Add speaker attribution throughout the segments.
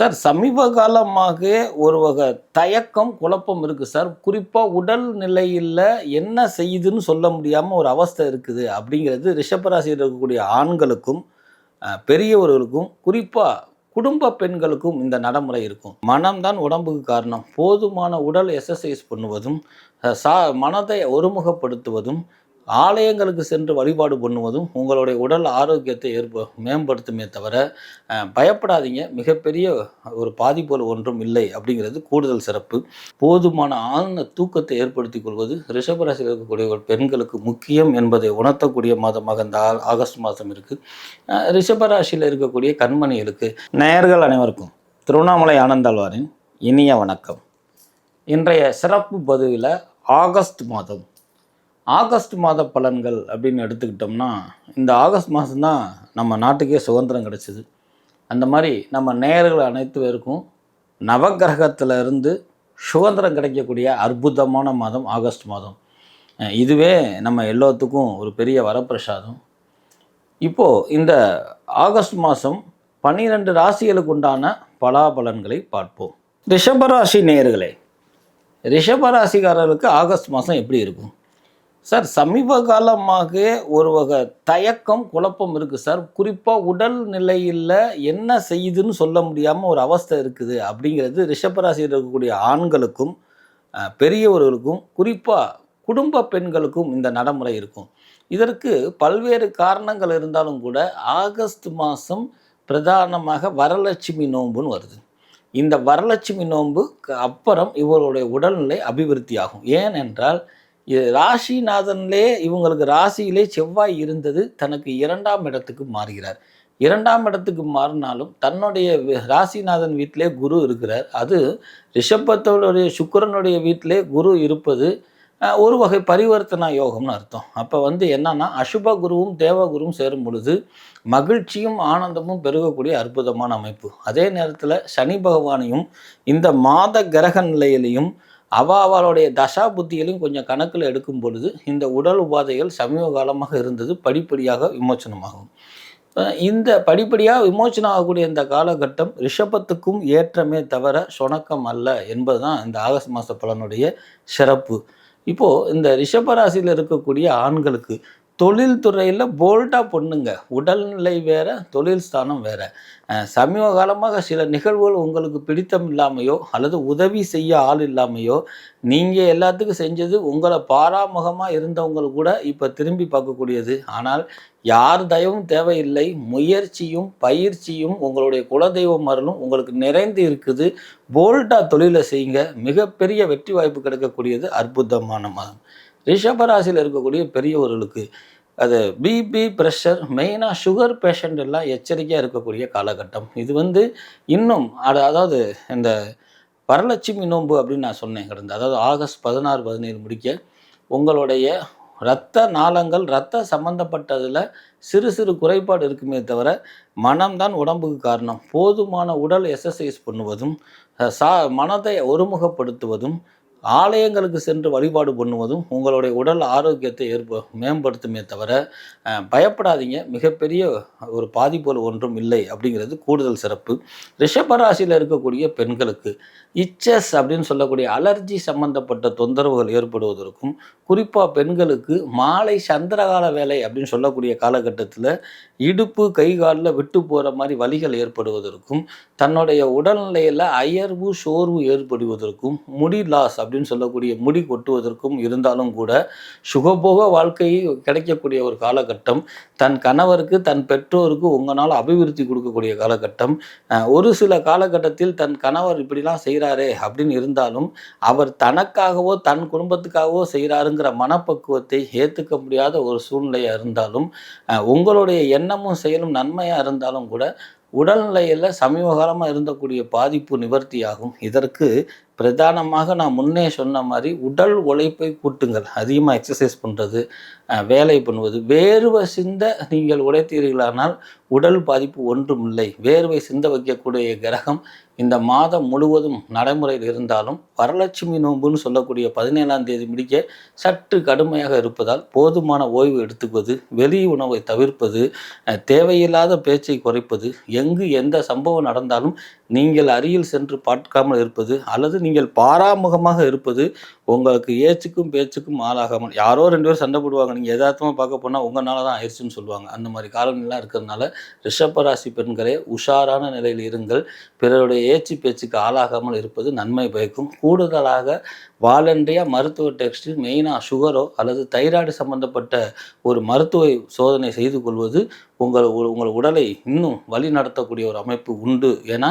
Speaker 1: Sir சமீப காலமாக ஒரு வகை தயக்கம் குழப்பம் இருக்குது சார். குறிப்பாக உடல் நிலையில் என்ன செய்யுதுன்னு சொல்ல முடியாமல் ஒரு அவஸ்தை இருக்குது அப்படிங்கிறது ரிஷபராசியில் இருக்கக்கூடிய ஆண்களுக்கும் பெரியவர்களுக்கும் குறிப்பாக குடும்ப பெண்களுக்கும் இந்த நடைமுறை இருக்கும். மனம்தான் உடம்புக்கு காரணம். போதுமான உடல் எக்ஸசைஸ் பண்ணுவதும் சா மனதை ஒருமுகப்படுத்துவதும் ஆலயங்களுக்கு சென்று வழிபாடு பண்ணுவதும் உங்களுடைய உடல் ஆரோக்கியத்தை ஏற்ப மேம்படுத்துமே தவிர பயப்படாதீங்க. மிகப்பெரிய ஒரு பாதிப்புகள் ஒன்றும் இல்லை அப்படிங்கிறது கூடுதல் சிறப்பு. போதுமான ஆழ்ந்த தூக்கத்தை ஏற்படுத்திக் கொள்வது ரிஷபராசியில் இருக்கக்கூடிய ஒரு பெண்களுக்கு முக்கியம் என்பதை உணர்த்தக்கூடிய மாதமாக இந்த ஆகஸ்ட் மாதம் இருக்குது ரிஷபராசியில் இருக்கக்கூடிய கண்மணிகளுக்கு நேயர்கள் அனைவருக்கும் திருவண்ணாமலை ஆனந்தாழ்வாரின் இனிய வணக்கம். இன்றைய சிறப்பு பதிவில் ஆகஸ்ட் மாதம் ஆகஸ்ட் மாத பலன்கள் அப்படின்னு எடுத்துக்கிட்டோம்னா இந்த ஆகஸ்ட் மாதம்தான் நம்ம நாட்டுக்கே சுதந்திரம் கிடைச்சிது. அந்த மாதிரி நம்ம நேயர்கள் அனைத்து பேருக்கும் நவகிரகத்தில் இருந்து சுதந்திரம் கிடைக்கக்கூடிய அற்புதமான மாதம் ஆகஸ்ட் மாதம். இதுவே நம்ம எல்லாத்துக்கும் ஒரு பெரிய வரப்பிரசாதம். இப்போது இந்த ஆகஸ்ட் மாதம் பன்னிரெண்டு ராசிகளுக்கு உண்டான பலாபலன்களை பார்ப்போம். ரிஷபராசி நேயர்களே ரிஷபராசிக்காரர்களுக்கு ஆகஸ்ட் மாதம் எப்படி இருக்கும்? சார் சமீப காலமாக ஒரு வகை தயக்கம் குழப்பம் இருக்குது சார். குறிப்பாக உடல் நிலையில் என்ன செய்யுதுன்னு சொல்ல முடியாமல் ஒரு அவஸ்தை இருக்குது அப்படிங்கிறது ரிஷபராசியில் இருக்கக்கூடிய ஆண்களுக்கும் பெரியவர்களுக்கும் குறிப்பாக குடும்ப பெண்களுக்கும் இந்த நடைமுறை இருக்கும். இதற்கு பல்வேறு காரணங்கள் இருந்தாலும் கூட ஆகஸ்ட் மாதம் பிரதானமாக வரலட்சுமி நோன்புன்னு வருது. இந்த வரலட்சுமி நோன்பு அப்புறம் இவருடைய உடல்நிலை அபிவிருத்தி ஆகும் ஏனென்றால் இது ராசிநாதன்லே இவங்களுக்கு ராசியிலே செவ்வாய் இருந்தது தனக்கு இரண்டாம் இடத்துக்கு மாறுகிறார். இரண்டாம் இடத்துக்கு மாறினாலும் தன்னுடைய ராசிநாதன் வீட்டிலே குரு இருக்கிறார். அது ரிஷபத்தோடைய சுக்கரனுடைய வீட்டிலே குரு இருப்பது ஒரு வகை பரிவர்த்தனா யோகம்னு அர்த்தம். அப்போ வந்து என்னன்னா அசுப குருவும் தேவகுருவும் சேரும் பொழுது மகிழ்ச்சியும் ஆனந்தமும் பெருகக்கூடிய அற்புதமான அமைப்பு. அதே நேரத்தில் சனி பகவானையும் இந்த மாத கிரக நிலையிலையும் அவ அவளுடைய தசா புத்திகளையும் கொஞ்சம் கணக்கில் எடுக்கும் பொழுது இந்த உடல் உபாதைகள் சமீப காலமாக இருந்தது படிப்படியாக விமோச்சனமாகும் இந்த படிப்படியாக விமோச்சனம் ஆகக்கூடிய இந்த காலகட்டம் ரிஷபத்துக்கும் ஏற்றமே தவிர சுணக்கம் அல்ல என்பதுதான் இந்த ஆகஸ்ட் மாத பலனுடைய சிறப்பு. இப்போது இந்த ரிஷபராசியில் இருக்கக்கூடிய ஆண்களுக்கு தொழில்துறையில் போல்டாக பொண்ணுங்க. உடல்நிலை வேறு தொழில் ஸ்தானம் வேறு. சமீப காலமாக சில நிகழ்வுகள் உங்களுக்கு பிடித்தம் இல்லாமையோ அல்லது உதவி செய்ய ஆள் இல்லாமையோ நீங்கள் எல்லாத்துக்கும் செஞ்சது உங்களை பாராமுகமாக இருந்தவங்க கூட இப்போ திரும்பி பார்க்கக்கூடியது. ஆனால் யார் தயவும் தேவையில்லை. முயற்சியும் பயிற்சியும் உங்களுடைய குலதெய்வம் மரலும் உங்களுக்கு நிறைந்து இருக்குது. போல்டாக தொழிலை செய்யுங்க. மிகப்பெரிய வெற்றி வாய்ப்பு கிடைக்கக்கூடியது அற்புதமான மாதம். ரிஷபராசியில் இருக்கக்கூடிய பெரியவர்களுக்கு அது பிபி ப்ரெஷர் மெயினாக சுகர் பேஷண்ட் எல்லாம் எச்சரிக்கையாக இருக்கக்கூடிய காலகட்டம். இது வந்து இன்னும் அது அதாவது இந்த வரலட்சுமி நோன்பு அப்படின்னு நான் சொன்னேன் கடந்த அதாவது ஆகஸ்ட் பதினாறு பதினேழு முடிக்க உங்களுடைய இரத்த நாளங்கள் இரத்த சம்பந்தப்பட்டதில் சிறு சிறு குறைபாடு இருக்குமே தவிர மனம்தான் உடம்புக்கு காரணம். போதுமான உடல் எக்ஸசைஸ் பண்ணுவதும் சா மனதை ஒருமுகப்படுத்துவதும் ஆலயங்களுக்கு சென்று வழிபாடு பண்ணுவதும் உங்களுடைய உடல் ஆரோக்கியத்தை ஏற்ப மேம்படுத்துமே தவிர பயப்படாதீங்க. மிகப்பெரிய ஒரு பாதிப்புகள் ஒன்றும் இல்லை அப்படிங்கிறது கூடுதல் சிறப்பு. ரிஷபராசியில் இருக்கக்கூடிய பெண்களுக்கு இச்சஸ் அப்படின்னு சொல்லக்கூடிய அலர்ஜி சம்பந்தப்பட்ட தொந்தரவுகள் ஏற்படுவதற்கும் குறிப்பாக பெண்களுக்கு மாலை சந்திரகால வேலை அப்படின்னு சொல்லக்கூடிய காலகட்டத்தில் இடுப்பு கை காலில் விட்டு போகிற மாதிரி வலிகள் ஏற்படுவதற்கும் தன்னுடைய உடல்நிலையில் அயர்வு சோர்வு ஏற்படுவதற்கும் முடி லாஸ் அப்படின்னு சொல்லக்கூடிய முடி கொட்டுவதற்கும் இருந்தாலும் கூட சுகபோக வாழ்க்கை கிடைக்கக்கூடிய ஒரு காலகட்டம். தன் கணவருக்கு தன் பெற்றோருக்கு உங்களால் அபிவிருத்தி கொடுக்கக்கூடிய காலகட்டம். ஒரு சில காலகட்டத்தில் தன் கணவர் இப்படிலாம் செய்கிறாரே அப்படின்னு இருந்தாலும் அவர் தனக்காகவோ தன் குடும்பத்துக்காகவோ செய்கிறாருங்கிற மனப்பக்குவத்தை ஏற்றுக்க முடியாத ஒரு சூழ்நிலையாக இருந்தாலும் உங்களுடைய எண்ணமும் செயலும் நன்மையாக இருந்தாலும் கூட உடல்நிலையில் சமீப காலமாக இருந்தக்கூடிய பாதிப்பு நிவர்த்தியாகும். இதற்கு பிரதானமாக நான் முன்னே சொன்ன மாதிரி உடல் உழைப்பை கூட்டுங்கள். அதிகமாக எக்ஸசைஸ் பண்ணுறது வேலை பண்ணுவது. வேர்வை சிந்த நீங்கள் உழைத்தீர்களானால் உடல் பாதிப்பு ஒன்றும் இல்லை. வேர்வை சிந்த வைக்கக்கூடிய கிரகம் இந்த மாதம் முழுவதும் நடைமுறையில் இருந்தாலும் வரலட்சுமி நோன்புன்னு சொல்லக்கூடிய பதினேழாம் தேதி முடிக்க சற்று கடுமையாக இருப்பதால் போதுமான ஓய்வு எடுத்துக்குவது வெளி உணவை தவிர்ப்பது தேவையில்லாத பேச்சை குறைப்பது எங்கு எந்த சம்பவம் நடந்தாலும் நீங்கள் அருகில் சென்று பார்க்காமல் இருப்பது அல்லது நீங்கள் பாராமுகமாக இருப்பது உங்களுக்கு ஏச்சுக்கும் பேச்சுக்கும் ஆளாகாமல். யாரோ ரெண்டு பேரும் சண்டை போடுவாங்க. நீங்கள் எதார்த்தமாக பார்க்க போனால் உங்களால் தான் ஆயிடுச்சுன்னு சொல்லுவாங்க. அந்த மாதிரி காலநிலாம் இருக்கிறதுனால ரிஷபராசி பெண்களே உஷாரான நிலையில் இருங்கள். பிறருடைய ஏச்சு பேச்சுக்கு ஆளாகாமல் இருப்பது நன்மை பயக்கும். கூடுதலாக வாலண்டியாக மருத்துவ டெஸ்ட்டு மெயினாக சுகரோ அல்லது தைராய்டு சம்பந்தப்பட்ட ஒரு மருத்துவ சோதனை செய்து கொள்வது உங்கள் உ- உங்கள் உடலை இன்னும் வழி நடத்தக்கூடிய ஒரு அமைப்பு உண்டு. ஏன்னா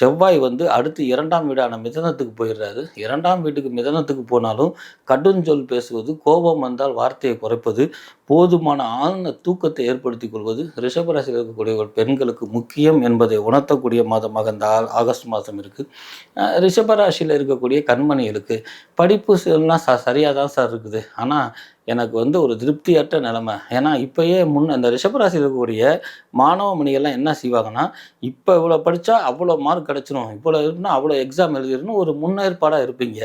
Speaker 1: செவ்வாய் வந்து அடுத்து இரண்டாம் வீடான மிதனத்துக்கு போயிடுறாரு. இரண்டாம் வீட்டுக்கு மிதனத்துக்கு போனாலும் கடுஞ்சொல் பேசுவது கோபம் வந்தால் வார்த்தையை குறைப்பது போதுமான ஆழ்ந்த தூக்கத்தை ஏற்படுத்தி கொள்வது ரிஷபராசியில் இருக்கக்கூடிய ஒரு பெண்களுக்கு முக்கியம் என்பதை உணர்த்தக்கூடிய மாதமாக இந்த ஆகஸ்ட் மாதம் இருக்குது ரிஷபராசியில் இருக்கக்கூடிய கண்மணிகளுக்கு படிப்பு எல்லாம் ச சரியாக தான் சார் இருக்குது. ஆனால் எனக்கு வந்து ஒரு திருப்தியற்ற நிலைமை. ஏன்னா இப்போயே முன் அந்த ரிஷபராசியில் இருக்கக்கூடிய மாணவ மணிகள்லாம் என்ன செய்வாங்கன்னா இப்போ இவ்வளோ படித்தா அவ்வளோ மார்க் கிடச்சிரும். இவ்வளோ இருக்குன்னா அவ்வளோ எக்ஸாம் எழுதிடணும் ஒரு முன்னேற்பாடாக இருப்பீங்க.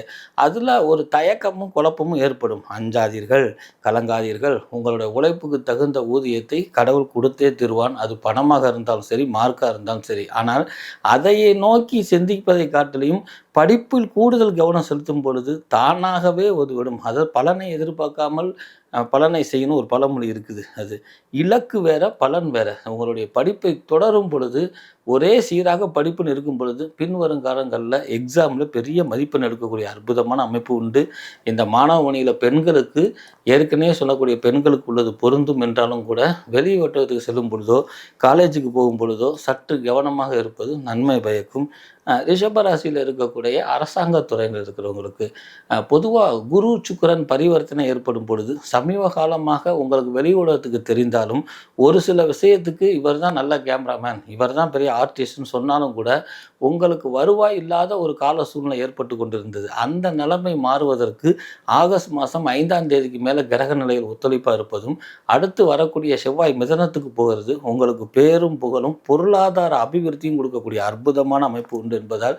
Speaker 1: அதில் ஒரு தயக்கமும் குழப்பமும் ஏற்படும். அஞ்சாதீர்கள் கலங்காதீர்கள். உங்களுடைய உழைப்புக்கு தகுந்த ஊதியத்தை கடவுள் கொடுத்தே தருவான். அது பணமாக இருந்தாலும் சரி மார்க்காக இருந்தாலும் சரி. ஆனால் அதையே நோக்கி சிந்திப்பதை காட்டிலையும் படிப்பில் கூடுதல் கவனம் செலுத்தும் பொழுது தானாகவே ஒதுவிடும். அதாவது பலனை எதிர்பார்க்காமல் பலனை செய்யணும் ஒரு பழமொழி இருக்குது அது. இலக்கு வேற பலன் வேற. உங்களுடைய படிப்பை தொடரும் பொழுது ஒரே சீராக படிப்புன்னு இருக்கும் பொழுது பின்வரும் காலங்களில் எக்ஸாமில் பெரிய மதிப்பெண் எடுக்கக்கூடிய அற்புதமான அமைப்பு உண்டு. இந்த மாணவ மணியில் பெண்களுக்கு ஏற்கனவே சொல்லக்கூடிய பெண்களுக்கு உள்ளது பொருந்தும் என்றாலும் கூட வெளி வட்டத்துக்கு செல்லும் பொழுதோ காலேஜுக்கு போகும் பொழுதோ சற்று கவனமாக இருப்பது நன்மை பயக்கும். ரிஷபராசியில் இருக்கக்கூடிய அரசாங்க துறையில் இருக்கிறவங்களுக்கு பொதுவாக குரு சுக்கரன் பரிவர்த்தனை ஏற்படும் பொழுது சமீப காலமாக உங்களுக்கு வெளி உலகத்துக்கு தெரிந்தாலும் ஒரு சில விஷயத்துக்கு இவர் தான் நல்ல கேமராமேன் இவர் தான் பெரிய ஆர்டிஸ்ட்னு சொன்னாலும் கூட உங்களுக்கு வருவாய் இல்லாத ஒரு கால சூழ்நிலை ஏற்பட்டு கொண்டிருந்தது. அந்த நிலைமை மாறுவதற்கு ஆகஸ்ட் மாதம் ஐந்தாம் தேதிக்கு மேலே கிரக நிலையில் ஒத்துழைப்பாக இருப்பதும் அடுத்து வரக்கூடிய செவ்வாய் மிதனத்துக்கு போகிறது உங்களுக்கு பேரும் புகழும் பொருளாதார அபிவிருத்தியும் கொடுக்கக்கூடிய அற்புதமான அமைப்பு உண்டு என்பதால்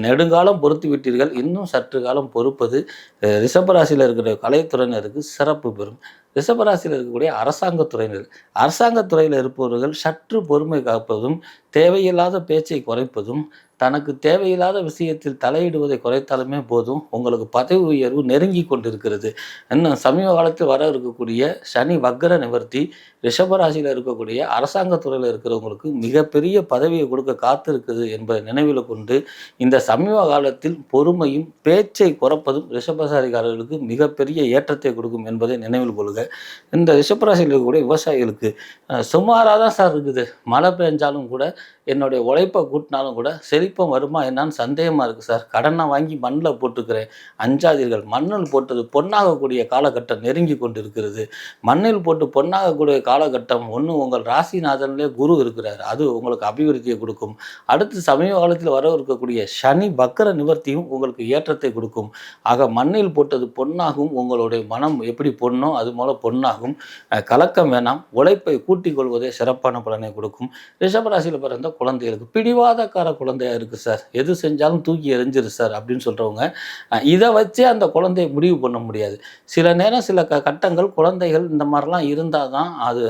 Speaker 1: நெடுங்காலம் பொறுத்து விட்டீர்கள். இன்னும் சற்று காலம் பொறுப்பது அஹ், ரிஷபராசியில் இருக்கிற கலைத்துறையினருக்கு சிறப்பு பெறும். ரிஷபராசியில் இருக்கக்கூடிய அரசாங்கத்துறையினர் துறையினர் துறையில் இருப்பவர்கள் சற்று பொறுமை காப்பதும் தேவையில்லாத பேச்சை குறைப்பதும் தனக்கு தேவையில்லாத விஷயத்தில் தலையிடுவதை குறைத்தாலுமே போதும். உங்களுக்கு பதவி உயர்வு நெருங்கி கொண்டிருக்கிறது. இன்னும் சமீப காலத்தில் வர இருக்கக்கூடிய சனி வக்கர நிவர்த்தி ரிஷபராசியில் இருக்கக்கூடிய அரசாங்க துறையில் இருக்கிறவங்களுக்கு மிகப்பெரிய பதவியை கொடுக்க காத்திருக்குது என்பதை நினைவில் கொண்டு இந்த சமீப காலத்தில் பொறுமையும் பேச்சை குறைப்பதும் ரிஷபராசிக்காரர்களுக்கு மிகப்பெரிய ஏற்றத்தை கொடுக்கும் என்பதை நினைவில் கொள்க. இந்த ரிஷபராசியில் இருக்கக்கூடிய விவசாயிகளுக்கு சுமாராக தான் சார் இருக்குது. மழை பெஞ்சாலும் கூட என்னுடைய உழைப்பை கூட்டினாலும் கூட செழிப்பம் வருமா என்னான்னு சந்தேகமாக இருக்குது சார். கடனை வாங்கி மண்ணில் போட்டுக்கிறேன். அஞ்சாதீர்கள். மண்ணில் போட்டது பொன்னாகக்கூடிய காலகட்டம் நெருங்கி கொண்டு இருக்கிறது மண்ணில் போட்டு பொன்னாகக்கூடிய காலகட்டம் ஒன்று உங்கள் ராசிநாதன்லே குரு இருக்கிறார். அது உங்களுக்கு அபிவிருத்தியை கொடுக்கும். அடுத்து சமீப காலத்தில் வர இருக்கக்கூடிய சனி பக்கர நிவர்த்தியும் உங்களுக்கு ஏற்றத்தை கொடுக்கும். ஆக மண்ணில் போட்டது பொன்னாகும். உங்களுடைய மனம் எப்படி பொண்ணோ அது போல பொன்னாகும். கலக்கம் வேணாம். உழைப்பை கூட்டிக் கொள்வதே சிறப்பான பலனை கொடுக்கும். ரிஷபராசியில் பிறந்த குழந்தைகளுக்கு பிடிவாதக்கார குழந்தையாக இருக்குது சார். எது செஞ்சாலும் தூக்கி எறிஞ்சிரு சார் அப்படின்னு சொல்கிறவங்க இதை வச்சே அந்த குழந்தையை முடிவு பண்ண முடியாது. சில நேரம் சில க கட்டங்கள் குழந்தைகள் இந்த மாதிரிலாம் இருந்தால் தான் அது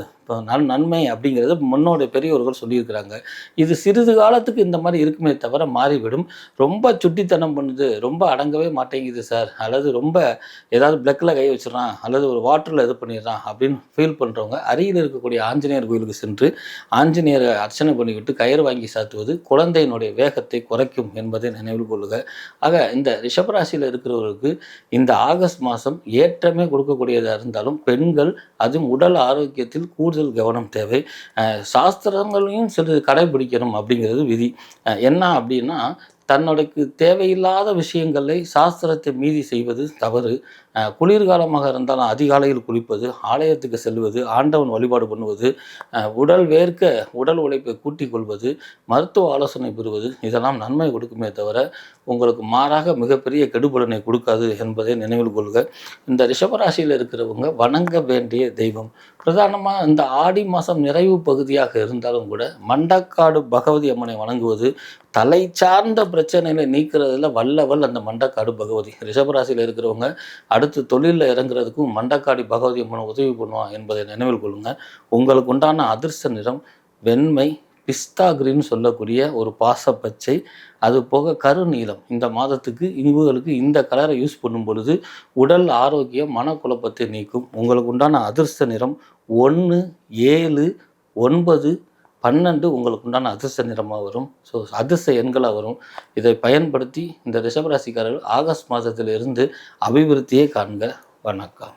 Speaker 1: நன்மை அப்படிங்கிறது முன்னோட பெரியவர்கள் சொல்லியிருக்கிறாங்க. இது சிறிது காலத்துக்கு இந்த மாதிரி இருக்குமே தவிர மாறிவிடும். ரொம்ப சுட்டித்தனம் பண்ணுது ரொம்ப அடங்கவே மாட்டேங்குது சார். அல்லது ரொம்ப ஏதாவது பிளக்கில் கை வச்சிடறான் அல்லது ஒரு வாட்டரில் இது பண்ணிடுறான் அப்படின்னு ஃபீல் பண்ணுறவங்க அருகில் இருக்கக்கூடிய ஆஞ்சநேயர் கோயிலுக்கு சென்று ஆஞ்சநேயரை அர்ச்சனை பண்ணிவிட்டு கயிறு வாங்கி சாத்துவது குழந்தையினுடைய வேகத்தை குறைக்கும் என்பதை நினைவில் கொள்ளுங்க ஆக இந்த ரிஷபராசியில் இருக்கிறவர்களுக்கு இந்த ஆகஸ்ட் மாதம் ஏற்றமே கொடுக்கக்கூடியதாக இருந்தாலும் பெண்கள் அதுவும் உடல் ஆரோக்கியத்தில் கூடுதல் கவனம் தேவை. சாஸ்திரங்களையும் சிறிது கடைபிடிக்கணும் அப்படிங்கிறது விதி. என்ன அப்படின்னா தன்னுடைய தேவையில்லாத விஷயங்களை சாஸ்திரத்தை மீறி செய்வது தவறு. குளிர்காலமாக இருந்தாலும் அதிகாலையில் குளிப்பது ஆலயத்துக்கு செல்வது ஆண்டவன் வழிபாடு பண்ணுவது உடல் வேர்க்க உடல் உழைப்பை கூட்டிக் கொள்வது மருத்துவ ஆலோசனை பெறுவது இதெல்லாம் நன்மை கொடுக்குமே தவிர உங்களுக்கு மாறாக மிகப்பெரிய கெடுபலனை கொடுக்காது என்பதை நினைவில் கொள்க. இந்த ரிஷபராசியில் இருக்கிறவங்க வணங்க வேண்டிய தெய்வம். பிரதானமாக இந்த ஆடி மாதம் நிறைவு பகுதியாக இருந்தாலும் கூட மண்டக்காடு பகவதி அம்மனை வணங்குவது தலை சார்ந்த பிரச்சனைகளை நீக்கிறதுல வல்லவல் அந்த மண்டக்காடு பகவதி. ரிஷபராசியில் இருக்கிறவங்க அடுத்து தொழிலில் இறங்குறதுக்கும் மண்டக்காடி பகவதி அம்மன் உதவி பண்ணுவான் என்பதை நினைவில் கொள்ளுங்கள் உங்களுக்கு உண்டான அதிர்ஷ்ட நிறம் வெண்மை பிஸ்தா கிரீன் சொல்லக்கூடிய ஒரு பாச பச்சை அது போக கருநீலம் இந்த மாதத்துக்கு இனிவுகளுக்கு இந்த கலரை யூஸ் பண்ணும் பொழுது உடல் ஆரோக்கியம் மனக்குழப்பத்தை நீக்கும். உங்களுக்கு உண்டான அதிர்ஷ்ட நிறம் ஒன்று ஏழு ஒன்பது பன்னெண்டு உங்களுக்கு உண்டான அதிர்ஷ்ட நிறமாக வரும். ஸோ அதிர்ஷ்ட எண்களாக வரும். இதை பயன்படுத்தி இந்த ரிஷபராசிக்காரர்கள் ஆகஸ்ட் மாதத்திலிருந்து அபிவிருத்தியை காண்க. வணக்கம்.